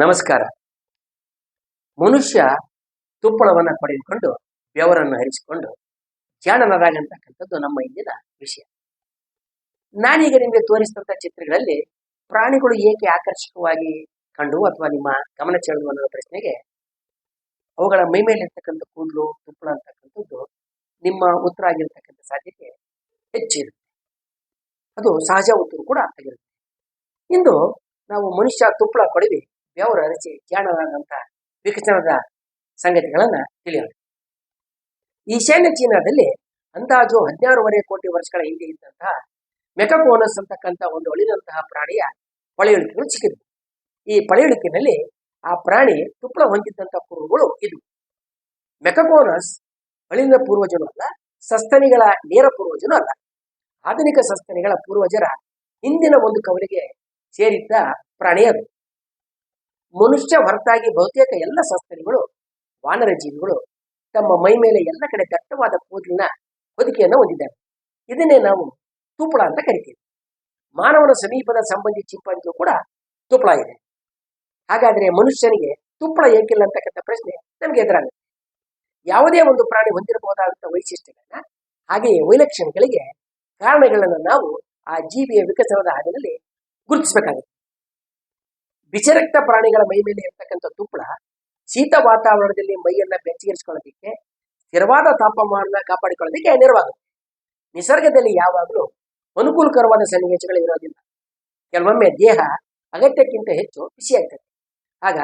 ನಮಸ್ಕಾರ. ಮನುಷ್ಯ ತುಪ್ಪಳವನ್ನು ಪಡೆದುಕೊಂಡು ಬೆವರನ್ನು ಹರಿಸಿಕೊಂಡು ಜಾಣನರಾಗಂತಕ್ಕಂಥದ್ದು ನಮ್ಮ ಇಂದಿನ ವಿಷಯ. ನಾನೀಗ ನಿಮಗೆ ತೋರಿಸಿದಂಥ ಚಿತ್ರಗಳಲ್ಲಿ ಪ್ರಾಣಿಗಳು ಏಕೆ ಆಕರ್ಷಕವಾಗಿ ಕಂಡು ಅಥವಾ ನಿಮ್ಮ ಗಮನ ಚೆಳ್ಳು ಅನ್ನೋ ಪ್ರಶ್ನೆಗೆ ಅವುಗಳ ಮೈ ಮೇಲೆ ಇರ್ತಕ್ಕಂಥ ಕೂದಲು, ತುಪ್ಪಳ ಅಂತಕ್ಕಂಥದ್ದು ನಿಮ್ಮ ಉತ್ತರ ಆಗಿರ್ತಕ್ಕಂಥ ಸಾಧ್ಯತೆ ಹೆಚ್ಚಿರುತ್ತೆ. ಅದು ಸಹಜ ಉತ್ತರ ಕೂಡ ಆಗಿರುತ್ತೆ. ಇಂದು ನಾವು ಮನುಷ್ಯ ತುಪ್ಪಳ ಪಡೆದು ಬೆವರು ಹರಿಸಿ ಜಾಣರಾದಂಥ ವಿಕಸನದ ಸಂಗತಿಗಳನ್ನ ತಿಳಿಯೋಣ ಈಶಾನ್ಯ ಚೀನಾದಲ್ಲಿ ಅಂದಾಜು ಹದಿನಾರೂವರೆ ಕೋಟಿ ವರ್ಷಗಳ ಹಿಂದೆ ಇದ್ದಂತಹ ಮೆಕಕೋನಸ್ ಅಂತಕ್ಕಂಥ ಒಂದು ಅಳಿದಂತಹ ಪ್ರಾಣಿಯ ಪಳೆಯುಳಿಕೆಗಳು ಸಿಕ್ಕಿದ್ವು. ಈ ಪಳೆಯುಳಿಕೆನಲ್ಲಿ ಆ ಪ್ರಾಣಿ ತುಪ್ಪಳ ಹೊಂದಿದ್ದಂಥ ಪೂರ್ವಗಳು ಇದು ಮೆಕಕೋನಸ್ ಅಳಿದ ಪೂರ್ವಜನು ಅಲ್ಲ, ಸಸ್ತನಿಗಳ ನೇರ ಪೂರ್ವಜನು ಅಲ್ಲ. ಆಧುನಿಕ ಸಸ್ತನಿಗಳ ಪೂರ್ವಜರ ಹಿಂದಿನ ಒಂದು ಕವಲಿಗೆ ಸೇರಿದ್ದ ಪ್ರಾಣಿ ಮನುಷ್ಯ ಹೊರತಾಗಿ ಬಹುತೇಕ ಎಲ್ಲ ಸಸ್ತನಿಗಳು ವಾನರ ಜೀವಿಗಳು ತಮ್ಮ ಮೈ ಮೇಲೆ ಎಲ್ಲ ಕಡೆ ದಟ್ಟವಾದ ಕೂದಲಿನ ಹೊದಿಕೆಯನ್ನು ಹೊಂದಿದ್ದಾರೆ. ಇದನ್ನೇ ನಾವು ತುಪ್ಪಳ ಅಂತ ಕರಿತೀವಿ. ಮಾನವನ ಸಮೀಪದ ಸಂಬಂಧಿ ಚಿಂಪಾಂಜಿಗೂ ಕೂಡ ತುಪ್ಪಳ ಇದೆ. ಹಾಗಾದ್ರೆ ಮನುಷ್ಯನಿಗೆ ತುಪ್ಪಳ ಏಕಿಲ್ಲ ಅಂತಕ್ಕಂಥ ಪ್ರಶ್ನೆ ನಮಗೆ ಎದುರಾಗುತ್ತೆ. ಯಾವುದೇ ಒಂದು ಪ್ರಾಣಿ ಹೊಂದಿರಬಹುದಾದಂಥ ವೈಶಿಷ್ಟ್ಯಗಳನ್ನ ಹಾಗೆಯೇ ವೈಲಕ್ಷಣಗಳಿಗೆ ಕಾರಣಗಳನ್ನು ನಾವು ಆ ಜೀವಿಯ ವಿಕಸನದ ಹಾದಿನಲ್ಲಿ ಗುರುತಿಸಬೇಕಾಗುತ್ತೆ. ಬಿಸಿರಕ್ತ ಪ್ರಾಣಿಗಳ ಮೈ ಮೇಲೆ ಇರ್ತಕ್ಕಂಥ ತುಪ್ಪಳ ಶೀತ ವಾತಾವರಣದಲ್ಲಿ ಮೈಯನ್ನ ಬೆಚ್ಚಗಿರಿಸ್ಕೊಳ್ಳೋದಕ್ಕೆ, ಸ್ಥಿರವಾದ ತಾಪಮಾನ ಕಾಪಾಡಿಕೊಳ್ಳೋದಕ್ಕೆ ನೆರವಾಗುತ್ತೆ ನಿಸರ್ಗದಲ್ಲಿ ಯಾವಾಗಲೂ ಅನುಕೂಲಕರವಾದ ಸನ್ನಿವೇಶಗಳು ಇರೋದಿಲ್ಲ. ಕೆಲವೊಮ್ಮೆ ದೇಹ ಅಗತ್ಯಕ್ಕಿಂತ ಹೆಚ್ಚು ಬಿಸಿಯಾಗ್ತದೆ ಆಗ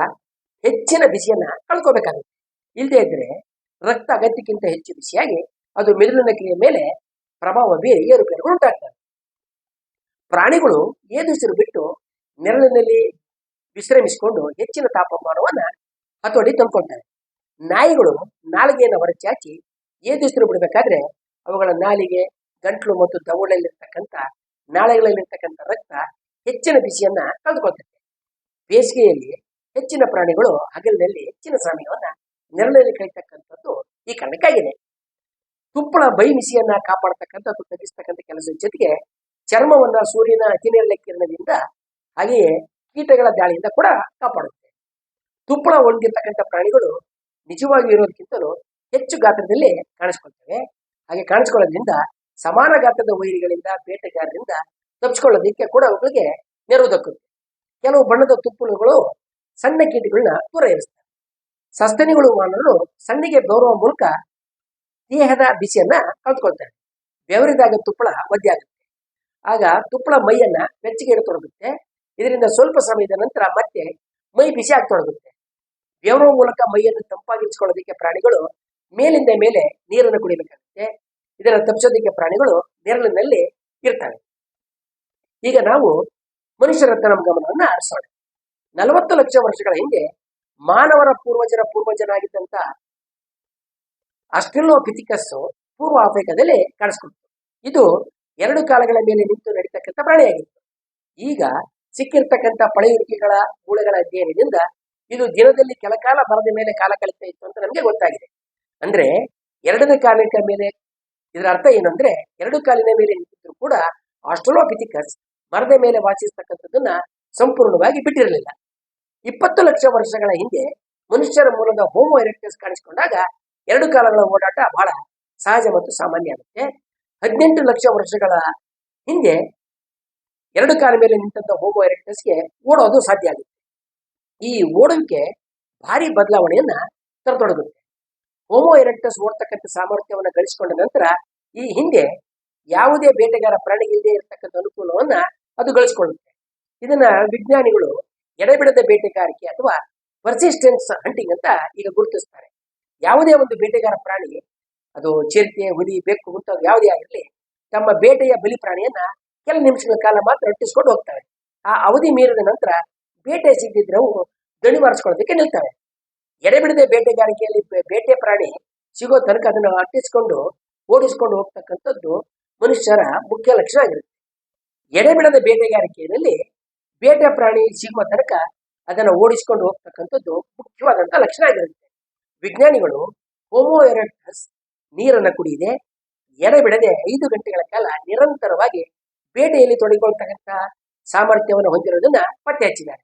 ಹೆಚ್ಚಿನ ಬಿಸಿಯನ್ನ ಕಳ್ಕೋಬೇಕಾಗುತ್ತೆ. ಇಲ್ಲದೆ ಇದ್ರೆ ರಕ್ತ ಅಗತ್ಯಕ್ಕಿಂತ ಹೆಚ್ಚು ಬಿಸಿಯಾಗಿ ಅದು ಮೆದುಳಿನ ಕ್ರಿಯೆ ಮೇಲೆ ಪ್ರಭಾವ ಬೀರಿ ಏರುಪೇರುಗಳು ಉಂಟಾಗ್ತವೆ. ಪ್ರಾಣಿಗಳು ಏದುಸಿರು ಬಿಟ್ಟು ನೆರಳಿನಲ್ಲಿ ವಿಶ್ರಮಿಸಿಕೊಂಡು ಹೆಚ್ಚಿನ ತಾಪಮಾನವನ್ನ ಹತೋಟಿ ತಂದ್ಕೊಳ್ತವೆ ನಾಯಿಗಳು ನಾಲಿಗೆಯನ್ನು ಹೊರಚಾಚಿ ಏದುಸಿರು ಬಿಡಬೇಕಾದ್ರೆ ಅವುಗಳ ನಾಲಿಗೆ, ಗಂಟ್ಲು ಮತ್ತು ದವಳಲ್ಲಿರ್ತಕ್ಕಂಥ, ನಾಳೆಗಳಲ್ಲಿರ್ತಕ್ಕಂಥ ರಕ್ತ ಹೆಚ್ಚಿನ ಬಿಸಿಯನ್ನ ಕಳೆದುಕೊಳ್ತದೆ. ಬೇಸಿಗೆಯಲ್ಲಿ ಹೆಚ್ಚಿನ ಪ್ರಾಣಿಗಳು ಹಗಲಿನಲ್ಲಿ ಹೆಚ್ಚಿನ ಸಮಯವನ್ನ ನೆರಳಲ್ಲಿ ಕಳೀತಕ್ಕಂಥದ್ದು ಈ ಕಾರಣಕ್ಕಾಗಿದೆ. ತುಪ್ಪಳ ಬೈ ಬಿಸಿಯನ್ನ ಕಾಪಾಡತಕ್ಕಂಥದ್ದು, ತಗ್ಗಿಸ್ತಕ್ಕಂಥ ಕೆಲಸದ ಜೊತೆಗೆ ಚರ್ಮವನ್ನ ಸೂರ್ಯನ ಅತಿನೇರಳೆ ಕಿರಣದಿಂದ ಹಾಗೆಯೇ ಕೀಟಗಳ ದಾಳಿಯಿಂದ ಕೂಡ ಕಾಪಾಡುತ್ತೆ. ತುಪ್ಪಳ ಒಳಗಿರ್ತಕ್ಕಂಥ ಪ್ರಾಣಿಗಳು ನಿಜವಾಗಿ ಇರೋದಕ್ಕಿಂತಲೂ ಹೆಚ್ಚು ಗಾತ್ರದಲ್ಲಿ ಕಾಣಿಸ್ಕೊಳ್ತವೆ. ಹಾಗೆ ಕಾಣಿಸ್ಕೊಳ್ಳೋದ್ರಿಂದ ಸಮಾನ ಗಾತ್ರದ ವೈರಿಗಳಿಂದ, ಬೇಟೆಗಾರರಿಂದ ತಪ್ಪಿಸ್ಕೊಳ್ಳೋದಕ್ಕೆ ಕೂಡ ಅವುಗಳಿಗೆ ನೆರವು ದಕ್ಕುತ್ತೆ. ಕೆಲವು ಬಣ್ಣದ ತುಪ್ಪಳಗಳು ಸಣ್ಣ ಕೀಟಗಳನ್ನ ದೂರ ಇರಿಸ್ತವೆ ಸಸ್ತನಿಗಳು ಮಾನವರು ಸಣ್ಣಿಗೆ ಬೆವರುವ ಮೂಲಕ ದೇಹದ ಬಿಸಿಯನ್ನ ಕಳ್ಕೊಳ್ತವೆ ಬೆವರಿದಾಗ ತುಪ್ಪಳ ಒದ್ದೆ ಆಗುತ್ತೆ. ಆಗ ತುಪ್ಪಳ ಮೈಯನ್ನ ಬೆಚ್ಚಗೆ ಇಡತೊಡಗುತ್ತೆ ಇದರಿಂದ ಸ್ವಲ್ಪ ಸಮಯದ ನಂತರ ಮತ್ತೆ ಮೈ ಬಿಸಿ ಆಗ್ತೊಡಗುತ್ತೆ. ಬೆವರುವ ಮೂಲಕ ಮೈಯನ್ನು ತಂಪಾಗಿರಿಸಿಕೊಳ್ಳೋದಕ್ಕೆ ಪ್ರಾಣಿಗಳು ಮೇಲಿಂದ ಮೇಲೆ ನೀರನ್ನು ಕುಡಿಬೇಕಾಗುತ್ತೆ. ಇದನ್ನು ತಪ್ಪಿಸೋದಕ್ಕೆ ಪ್ರಾಣಿಗಳು ನೆರಳಿನಲ್ಲಿ ಇರ್ತವೆ. ಈಗ ನಾವು ಮನುಷ್ಯರತ್ತ ನಮ್ಮ ಗಮನವನ್ನು ಆರಿಸೋಣ ನಲವತ್ತು ಲಕ್ಷ ವರ್ಷಗಳ ಹಿಂದೆ ಮಾನವರ ಪೂರ್ವಜರ ಪೂರ್ವಜನಾಗಿದ್ದಂತ ಪಿಥಿಕಸ್ಸು ಪೂರ್ವ ಆಫ್ರಿಕಾದಲ್ಲಿ ಕಾಣಿಸ್ಕೊಳ್ತು ಇದು ಎರಡು ಕಾಲಗಳ ಮೇಲೆ ನಿಂತು ನಡೀತಕ್ಕಂಥ ಪ್ರಾಣಿಯಾಗಿತ್ತು. ಈಗ ಸಿಕ್ಕಿರ್ತಕ್ಕಂಥ ಪಳೆಯುಳಿಕೆಗಳ ಮೂಳೆಗಳ ಅಧ್ಯಯನದಿಂದ ಇದು ದಿನದಲ್ಲಿ ಕೆಲ ಕಾಲ ಬರದ ಮೇಲೆ ಕಾಲ ಕಳೀತಾ ಇತ್ತು ಅಂತ ನಮಗೆ ಗೊತ್ತಾಗಿದೆ. ಅಂದ್ರೆ ಎರಡನೇ ಕಾಲಿನ ಮೇಲೆ ಇದರ ಅರ್ಥ ಏನಂದ್ರೆ ಎರಡು ಕಾಲಿನ ಮೇಲೆ ನಿಂತಿದ್ರು ಕೂಡ ಆಸ್ಟ್ರೋಲೋಪಿಥಿಕಸ್ ಮರದ ಮೇಲೆ ವಾಸಿಸ್ತಕ್ಕಂಥದ್ದನ್ನ ಸಂಪೂರ್ಣವಾಗಿ ಬಿಟ್ಟಿರಲಿಲ್ಲ. ಇಪ್ಪತ್ತು ಲಕ್ಷ ವರ್ಷಗಳ ಹಿಂದೆ ಮನುಷ್ಯರ ಮೂಲದ ಹೋಮೋ ಎರೆಕ್ಟಸ್ ಕಾಣಿಸಿಕೊಂಡಾಗ ಎರಡು ಕಾಲಗಳ ಓಡಾಟ ಬಹಳ ಸಹಜ ಮತ್ತು ಸಾಮಾನ್ಯ ಆಗುತ್ತೆ. ಹದಿನೆಂಟು ಲಕ್ಷ ವರ್ಷಗಳ ಹಿಂದೆ ಎರಡು ಕಾಲ ಮೇಲೆ ನಿಂತಂತ ಹೋಮೋ ಎರೆಕ್ಟಸ್ಗೆ ಓಡೋದು ಸಾಧ್ಯ ಆಗುತ್ತೆ. ಈ ಓಡೋಕೆ ಭಾರಿ ಬದಲಾವಣೆಯನ್ನ ತರತೊಡಗುತ್ತೆ. ಹೋಮೋ ಎರೆಕ್ಟಸ್ ಓಡ್ತಕ್ಕಂಥ ಸಾಮರ್ಥ್ಯವನ್ನು ಗಳಿಸಿಕೊಂಡ ನಂತರ ಈ ಹಿಂದೆ ಯಾವುದೇ ಬೇಟೆಗಾರ ಪ್ರಾಣಿಗಿಲ್ಲದೆ ಇರತಕ್ಕಂಥ ಅನುಕೂಲವನ್ನ ಅದು ಗಳಿಸಿಕೊಳ್ಳುತ್ತೆ. ಇದನ್ನ ವಿಜ್ಞಾನಿಗಳು ಎಡೆಬಿಡದ ಬೇಟೆಗಾರಿಕೆ ಅಥವಾ ಪರ್ಸಿಸ್ಟೆನ್ಸ್ ಹಂಟಿಂಗ್ ಅಂತ ಈಗ ಗುರುತಿಸ್ತಾರೆ. ಯಾವುದೇ ಒಂದು ಬೇಟೆಗಾರ ಪ್ರಾಣಿ ಅದು ಚಿರತೆ ಹುಲಿ, ಬೆಕ್ಕು ಮುಂತಾದ ಯಾವುದೇ ಆಗಿರಲಿ ತಮ್ಮ ಬೇಟೆಯ ಬಲಿ ಪ್ರಾಣಿಯನ್ನ ಕೆಲ ನಿಮಿಷಗಳ ಕಾಲ ಮಾತ್ರ ಅಟ್ಟಿಸ್ಕೊಂಡು ಹೋಗ್ತವೆ ಆ ಅವಧಿ ಮೀರಿದ ನಂತರ ಬೇಟೆ ಸಿಗದಿದ್ರೆ ಅವು ದಣಿ ಮಾರಿಸ್ಕೊಳ್ಳೋದಕ್ಕೆ ನಿಲ್ತವೆ ಎಡೆಬಿಡದೆ ಬೇಟೆಗಾರಿಕೆಯಲ್ಲಿ ಬೇಟೆ ಪ್ರಾಣಿ ಸಿಗೋ ತನಕ ಅದನ್ನು ಅಟ್ಟಿಸ್ಕೊಂಡು ಓಡಿಸ್ಕೊಂಡು ಹೋಗ್ತಕ್ಕಂಥದ್ದು ಮನುಷ್ಯರ ಮುಖ್ಯ ಲಕ್ಷಣ ಆಗಿರುತ್ತೆ. ಎಡೆಬಿಡದ ಬೇಟೆಗಾರಿಕೆಯಲ್ಲಿ ಬೇಟೆ ಪ್ರಾಣಿ ಸಿಗುವ ತನಕ ಅದನ್ನು ಓಡಿಸ್ಕೊಂಡು ಹೋಗ್ತಕ್ಕಂಥದ್ದು ಮುಖ್ಯವಾದಂಥ ಲಕ್ಷಣ ಆಗಿರುತ್ತೆ. ವಿಜ್ಞಾನಿಗಳು ಹೋಮೋ ಎರೆಕ್ಟಸ್ ನೀರನ್ನು ಕುಡಿಯದೆ ಎಡೆಬಿಡದೆ ಐದು ಗಂಟೆಗಳ ಕಾಲ ನಿರಂತರವಾಗಿ ಬೇಟೆಯಲ್ಲಿ ತೊಡಗಿಕೊಳ್ತಕ್ಕಂಥ ಸಾಮರ್ಥ್ಯವನ್ನು ಹೊಂದಿರೋದನ್ನ ಪತ್ತೆ ಹಚ್ಚಿದ್ದಾರೆ.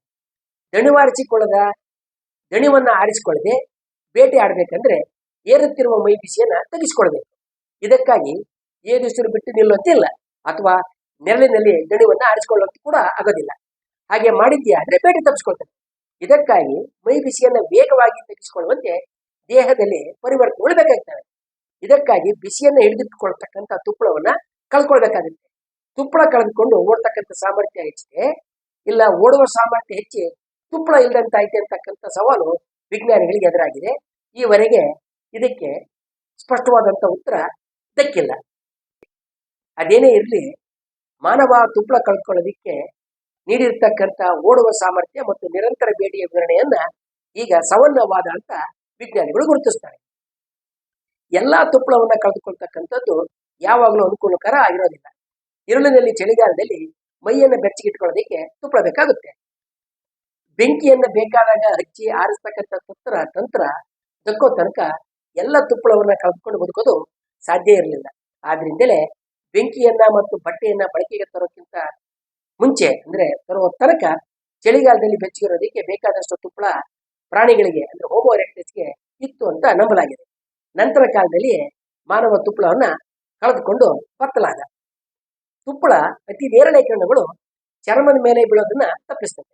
ದಣಿವಾರಿಸಿಕೊಳ್ಳದ, ದಣಿವನ್ನ ಆರಿಸಿಕೊಳ್ಳದೆ ಬೇಟೆ ಆಡಬೇಕಂದ್ರೆ ಏರುತ್ತಿರುವ ಮೈ ಬಿಸಿಯನ್ನ ತೆಗೆಸಿಕೊಳ್ಬೇಕು ಇದಕ್ಕಾಗಿ ಏದುಸಿರು ಬಿಟ್ಟು ನಿಲ್ಲುವಂತಿಲ್ಲ ಅಥವಾ ನೆರಳಿನಲ್ಲಿ ದಣಿವನ್ನ ಆರಿಸಿಕೊಳ್ಳುವಂತ ಕೂಡ ಆಗೋದಿಲ್ಲ. ಹಾಗೆ ಮಾಡಿದ್ಯಾ ಆದ್ರೆ ಬೇಟೆ ತಪ್ಪಿಸ್ಕೊಳ್ತಾರೆ ಇದಕ್ಕಾಗಿ ಮೈ ಬಿಸಿಯನ್ನ ವೇಗವಾಗಿ ತೆಗೆಸಿಕೊಳ್ಳುವಂತೆ ದೇಹದಲ್ಲಿ ಪರಿವರ್ತನೆಗಳು ಬೇಕಾಗ್ತವೆ ಇದಕ್ಕಾಗಿ ಬಿಸಿಯನ್ನ ಹಿಡಿದಿಟ್ಟುಕೊಳ್ತಕ್ಕಂಥ ತುಪ್ಪಳವನ್ನ ಕಳ್ಕೊಳ್ಬೇಕಾಗುತ್ತೆ. ತುಪ್ಪಳ ಕಳೆದುಕೊಂಡು ಓಡ್ತಕ್ಕಂಥ ಸಾಮರ್ಥ್ಯ ಹೆಚ್ಚಿದೆ ಇಲ್ಲ ಓಡುವ ಸಾಮರ್ಥ್ಯ ಹೆಚ್ಚಿ ತುಪ್ಪಳ ಇಲ್ಲದಂತಾಯ್ತು ಅಂತಕ್ಕಂಥ ಸವಾಲು ವಿಜ್ಞಾನಿಗಳಿಗೆ ಎದುರಾಗಿದೆ. ಈವರೆಗೆ ಇದಕ್ಕೆ ಸ್ಪಷ್ಟವಾದಂಥ ಉತ್ತರ ದಕ್ಕಿಲ್ಲ ಅದೇನೇ ಇರಲಿ, ಮಾನವ ತುಪ್ಪಳ ಕಳ್ಕೊಳ್ಳೋದಿಕ್ಕೆ ನೀಡಿರ್ತಕ್ಕಂಥ ಓಡುವ ಸಾಮರ್ಥ್ಯ ಮತ್ತು ನಿರಂತರ ಬೇಟೆಯ ವಿವರಣೆಯನ್ನ ಈಗ ಸವನ್ನವಾದ ಅಂತ ವಿಜ್ಞಾನಿಗಳು ಗುರುತಿಸ್ತಾರೆ. ಎಲ್ಲಾ ತುಪ್ಪಳವನ್ನ ಕಳೆದುಕೊಳ್ತಕ್ಕಂಥದ್ದು ಯಾವಾಗಲೂ ಅನುಕೂಲಕರ ಆಗಿರೋದಿಲ್ಲ. ಇರುಳಿನಲ್ಲಿ ಚಳಿಗಾಲದಲ್ಲಿ ಮೈಯನ್ನ ಬೆಚ್ಚಗಿಟ್ಕೊಳ್ಳೋದಕ್ಕೆ ತುಪ್ಪಳ ಬೇಕಾಗುತ್ತೆ ಬೆಂಕಿಯನ್ನ ಬೇಕಾದಾಗ ಹಚ್ಚಿ ಆರಿಸ್ತಕ್ಕಂಥ ತಂತ್ರ ತಂತ್ರ ದಕ್ಕೋ ತನಕ ಎಲ್ಲ ತುಪ್ಪಳವನ್ನ ಕಳೆದುಕೊಂಡು ಬದುಕೋದು ಸಾಧ್ಯ ಇರಲಿಲ್ಲ. ಆದ್ರಿಂದಲೇ ಬೆಂಕಿಯನ್ನ ಮತ್ತು ಬಟ್ಟೆಯನ್ನ ಬಳಕೆಗೆ ತರೋಕ್ಕಿಂತ ಮುಂಚೆ ಅಂದ್ರೆ ತರುವ ತನಕ ಚಳಿಗಾಲದಲ್ಲಿ ಬೆಚ್ಚಗಿರೋದಕ್ಕೆ ಬೇಕಾದಷ್ಟು ತುಪ್ಪಳ ಪ್ರಾಣಿಗಳಿಗೆ ಅಂದ್ರೆ ಹೋಮೋ ಎರೆಕ್ಟಸ್ಗೆ ಇತ್ತು ಅಂತ ನಂಬಲಾಗಿದೆ. ನಂತರ ಕಾಲದಲ್ಲಿ ಮಾನವ ತುಪ್ಪಳವನ್ನ ಕಳೆದುಕೊಂಡು ಬತ್ತಲಾದ. ತುಪ್ಪಳ ಅತಿ ನೇರಳೆ ಕಿರಣಗಳು ಚರ್ಮದ ಮೇಲೆ ಬೀಳೋದನ್ನ ತಪ್ಪಿಸ್ತದೆ.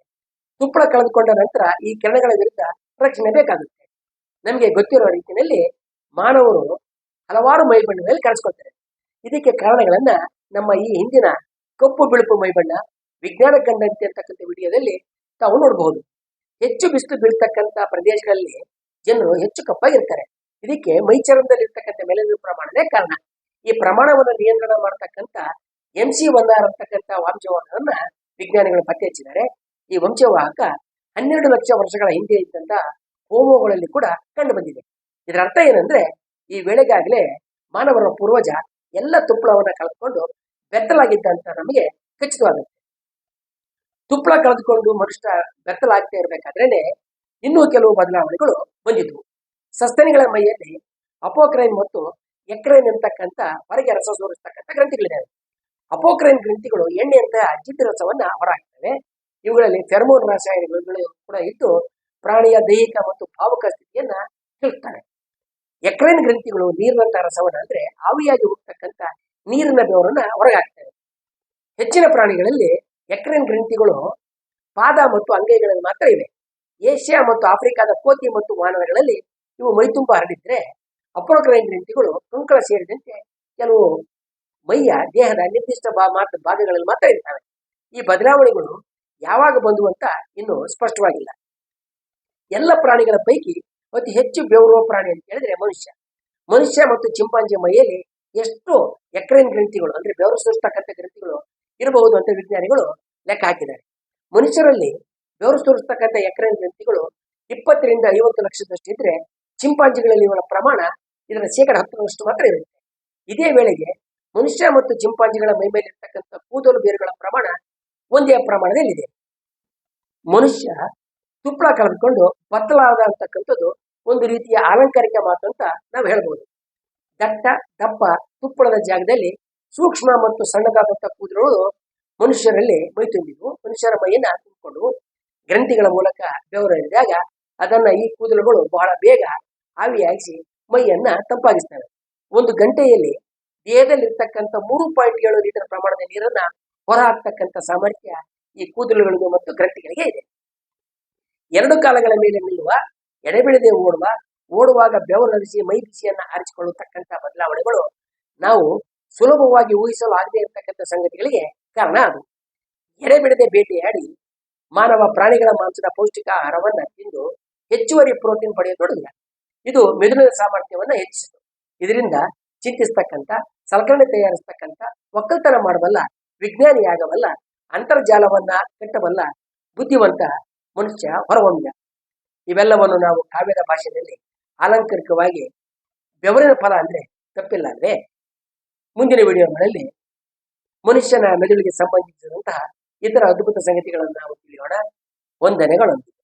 ತುಪ್ಪಳ ಕಳೆದುಕೊಂಡ ನಂತರ ಈ ಕಿರಣಗಳ ವಿರುದ್ಧ ರಕ್ಷಣೆ ಬೇಕಾಗುತ್ತೆ. ನಮಗೆ ಗೊತ್ತಿರೋ ರೀತಿಯಲ್ಲಿ ಮಾನವರು ಹಲವಾರು ಮೈಬಣ್ಣದಲ್ಲಿ ಕಳಿಸ್ಕೊಳ್ತಾರೆ. ಇದಕ್ಕೆ ಕಾರಣಗಳನ್ನ ನಮ್ಮ ಈ ಹಿಂದಿನ ಕಪ್ಪು ಬಿಳುಪು ಮೈಬಣ್ಣ ವಿಜ್ಞಾನ ಕಂಡಂತೆ ಅಂತಕ್ಕಂಥ ವಿಡಿಯೋದಲ್ಲಿ ತಾವು ನೋಡಬಹುದು. ಹೆಚ್ಚು ಬಿಸಿಲು ಬೀಳ್ತಕ್ಕಂಥ ಪ್ರದೇಶಗಳಲ್ಲಿ ಜನರು ಹೆಚ್ಚು ಕಪ್ಪಾಗಿರ್ತಾರೆ. ಇದಕ್ಕೆ ಮೈಚರಣದಲ್ಲಿರ್ತಕ್ಕಂಥ ಇರ್ತಕ್ಕಂಥ ಪ್ರಮಾಣವೇ ಕಾರಣ. ಈ ಪ್ರಮಾಣವನ್ನು ನಿಯಂತ್ರಣ ಮಾಡತಕ್ಕಂಥ ಎಂ ಸಿ ಒನ್ ಆರ್ ಅಂತಕ್ಕಂಥ ವಂಶವಾಹನವನ್ನ ವಿಜ್ಞಾನಿಗಳು ಪತ್ತೆ ಹಚ್ಚಿದ್ದಾರೆ. ಈ ವಂಶವಾಹಕ ಹನ್ನೆರಡು ಲಕ್ಷ ವರ್ಷಗಳ ಹಿಂದೆ ಇದ್ದಂತ ಹೋಮೋಗಳಲ್ಲಿ ಕೂಡ ಕಂಡು ಬಂದಿದೆ. ಇದರ ಅರ್ಥ ಏನಂದ್ರೆ ಈ ವೇಳೆಗಾಗಲೇ ಮಾನವರ ಪೂರ್ವಜ ಎಲ್ಲ ತುಪ್ಪಳವನ್ನ ಕಳೆದುಕೊಂಡು ಬೆತ್ತಲಾಗಿದ್ದ ಅಂತ ನಮಗೆ ಖಚಿತವಾಗುತ್ತೆ. ತುಪ್ಪಳ ಕಳೆದುಕೊಂಡು ಮನುಷ್ಯ ಬೆತ್ತಲಾಗ್ತಾ ಇರಬೇಕಾದ್ರೇನೆ ಇನ್ನೂ ಕೆಲವು ಬದಲಾವಣೆಗಳು ಬಂದಿದ್ವು. ಸಸ್ತನಿಗಳ ಮೈಯಲ್ಲಿ ಅಪೋಕ್ರೈನ್ ಮತ್ತು ಎಕ್ರೈನ್ ಅಂತಕ್ಕಂಥ ಹೊರಗೆ ರಸ ಸೋರಿಸ್ತಕ್ಕಂಥ ಗ್ರಂಥಿಗಳಿದ್ದಾವೆ. ಅಪೋಕ್ರೈನ್ ಗ್ರಂಥಿಗಳು ಎಣ್ಣೆಯಂತಹ ಅಜ್ಜಿತ ರಸವನ್ನ ಹೊರಹಾಕ್ತವೆ ಇವುಗಳಲ್ಲಿ ಫೆರ್ಮೋನ್ ರಾಸಾಯನಿಕಗಳು ಕೂಡ ಇದ್ದು ಪ್ರಾಣಿಯ ದೈಹಿಕ ಮತ್ತು ಭಾವುಕ ಸ್ಥಿತಿಯನ್ನ ತಿಳಿಸ್ತವೆ ಎಕ್ರೈನ್ ಗ್ರಂಥಿಗಳು ನೀರಿನಂತಹ ರಸವನ್ನ ಅಂದ್ರೆ ಆವಿಯಾಗಿ ಹೋಗ್ತಕ್ಕಂಥ ನೀರಿನ ಬೆವರನ್ನ ಹೊರಗಾಕ್ತವೆ. ಹೆಚ್ಚಿನ ಪ್ರಾಣಿಗಳಲ್ಲಿ ಎಕ್ರೈನ್ ಗ್ರಂಥಿಗಳು ಪಾದ ಮತ್ತು ಅಂಗೈಗಳಲ್ಲಿ ಮಾತ್ರ ಇವೆ. ಏಷ್ಯಾ ಮತ್ತು ಆಫ್ರಿಕಾದ ಕೋತಿ ಮತ್ತು ಮಾನವಗಳಲ್ಲಿ ಇವು ಮೈತುಂಬ ಹರಡಿದ್ರೆ ಅಪೋಕ್ರೈನ್ ಗ್ರಂಥಿಗಳು ಕಂಕಳ ಸೇರಿದಂತೆ ಕೆಲವು ಮೈಯ ದೇಹದ ನಿರ್ದಿಷ್ಟ ಭಾ ಮಾತ್ರ ಭಾಗಗಳಲ್ಲಿ ಮಾತ್ರ ಇರ್ತವೆ. ಈ ಬದಲಾವಣೆಗಳು ಯಾವಾಗ ಬಂದು ಅಂತ ಇನ್ನು ಸ್ಪಷ್ಟವಾಗಿಲ್ಲ. ಎಲ್ಲ ಪ್ರಾಣಿಗಳ ಪೈಕಿ ಅತಿ ಹೆಚ್ಚು ಬೆವರುವ ಪ್ರಾಣಿ ಅಂತ ಹೇಳಿದ್ರೆ ಮನುಷ್ಯ. ಮನುಷ್ಯ ಮತ್ತು ಚಿಂಪಾಂಜಿ ಮೈಯಲ್ಲಿ ಎಷ್ಟು ಎಕ್ರೈನ್ ಗ್ರಂಥಿಗಳು, ಅಂದ್ರೆ ಬೆವರು ಸುರಿಸ್ತಕ್ಕಂಥ ಗ್ರಂಥಿಗಳು ಇರಬಹುದು ಅಂತ ವಿಜ್ಞಾನಿಗಳು ಲೆಕ್ಕ ಹಾಕಿದ್ದಾರೆ. ಮನುಷ್ಯರಲ್ಲಿ ಬೆವರು ಸುರಿಸ್ತಕ್ಕಂಥ ಎಕ್ರೇನ್ ಗ್ರಂಥಿಗಳು ಇಪ್ಪತ್ತರಿಂದ ಐವತ್ತು ಲಕ್ಷದಷ್ಟು ಇದ್ರೆ ಚಿಂಪಾಂಜಿಗಳಲ್ಲಿ ಇವರ ಪ್ರಮಾಣ ಇದರ ಶೇಕಡ ಹತ್ತರಷ್ಟು ಮಾತ್ರ ಇರುತ್ತೆ. ಇದೇ ವೇಳೆಗೆ ಮನುಷ್ಯ ಮತ್ತು ಚಿಂಪಾಂಜಿಗಳ ಮೈ ಮೇಲೆ ಇರ್ತಕ್ಕಂಥ ಕೂದಲು ಬೇರುಗಳ ಪ್ರಮಾಣ ಒಂದೇ ಪ್ರಮಾಣದಲ್ಲಿದೆ. ಮನುಷ್ಯ ತುಪ್ಪಳ ಕಳೆದುಕೊಂಡು ಬತ್ತಲಾದ ಅಂತಕ್ಕಂಥದ್ದು ಒಂದು ರೀತಿಯ ಅಲಂಕಾರಿಕ ಮಾತು ಅಂತ ನಾವು ಹೇಳ್ಬೋದು. ದಟ್ಟ, ದಪ್ಪ ತುಪ್ಪಳದ ಜಾಗದಲ್ಲಿ ಸೂಕ್ಷ್ಮ ಮತ್ತು ಸಣ್ಣದಾದಂಥ ಕೂದಲುಗಳು ಮನುಷ್ಯರಲ್ಲಿ ಮೈ ತುಂಬಿದ್ವು. ಮನುಷ್ಯರ ಮೈಯನ್ನ ತುಂಬಿಕೊಂಡು ಗ್ರಂಥಿಗಳ ಮೂಲಕ ಬೆವರು ಹರಿದಾಗ ಅದನ್ನ ಈ ಕೂದಲುಗಳು ಬಹಳ ಬೇಗ ಆವಿಯಾಗಿಸಿ ಮೈಯನ್ನ ತಂಪಾಗಿಸ್ತವೆ. ಒಂದು ಗಂಟೆಯಲ್ಲಿ ದೇಹದಲ್ಲಿರ್ತಕ್ಕಂಥ ಮೂರು ಪಾಯಿಂಟ್ ಏಳು ಲೀಟರ್ ಪ್ರಮಾಣದ ನೀರನ್ನ ಹೊರ ಹಾಕ್ತಕ್ಕಂಥ ಸಾಮರ್ಥ್ಯ ಈ ಕೂದಲುಗಳಿಗೂ ಮತ್ತು ಗ್ರಂಥಿಗಳಿಗೆ ಇದೆ. ಎರಡು ಕಾಲಗಳ ಮೇಲೆ ನಿಲ್ಲುವ ಎಡೆಬಿಡದೆ ಓಡುವ, ಓಡುವಾಗ ಬೆವರು ಹರಿಸಿ ಮೈ ಬಿಸಿಯನ್ನ ಬದಲಾವಣೆಗಳು ನಾವು ಸುಲಭವಾಗಿ ಊಹಿಸಲು ಆಗದೆ ಇರತಕ್ಕಂಥ ಸಂಗತಿಗಳಿಗೆ ಕಾರಣ ಅದು. ಎಡೆಬಿಡದೆ ಬೇಟೆಯಾಡಿ ಮಾನವ ಪ್ರಾಣಿಗಳ ಮಾಂಸದ ಪೌಷ್ಟಿಕ ಆಹಾರವನ್ನ ತಿಂದು ಹೆಚ್ಚುವರಿ ಪ್ರೋಟೀನ್ ಪಡೆಯತೊಡಗಿದ. ಇದು ಮೆದುಳಿನ ಸಾಮರ್ಥ್ಯವನ್ನ ಹೆಚ್ಚಿಸಿತು. ಇದರಿಂದ ಚಿಂತಿಸ್ತಕ್ಕಂಥ, ಸಲಕರಣೆ ತಯಾರಿಸ್ತಕ್ಕಂಥ ಒಕ್ಕಲ್ತನ ಮಾಡಬಲ್ಲ, ವಿಜ್ಞಾನಿಯಾಗಬಲ್ಲ, ಅಂತರ್ಜಾಲವನ್ನ ಕಟ್ಟಬಲ್ಲ, ಬುದ್ಧಿವಂತ ಮನುಷ್ಯ ಹೊರಹೊಮ್ಮ ಇವೆಲ್ಲವನ್ನು ನಾವು ಕಾವ್ಯದ ಭಾಷೆಯಲ್ಲಿ ಅಲಂಕಾರಿಕವಾಗಿ ಬೆವರಿನ ಫಲ ಅಂದ್ರೆ ತಪ್ಪಿಲ್ಲ ಅಂದ್ರೆ ಮುಂದಿನ ವಿಡಿಯೋಗಳಲ್ಲಿ ಮನುಷ್ಯನ ಮೆದುಳಿಗೆ ಸಂಬಂಧಿಸಿದಂತಹ ಇತರ ಅದ್ಭುತ ಸಂಗತಿಗಳನ್ನು ನಾವು ತಿಳಿಯೋಣ. ವಂದನೆಗಳೊಂದಿಗೆ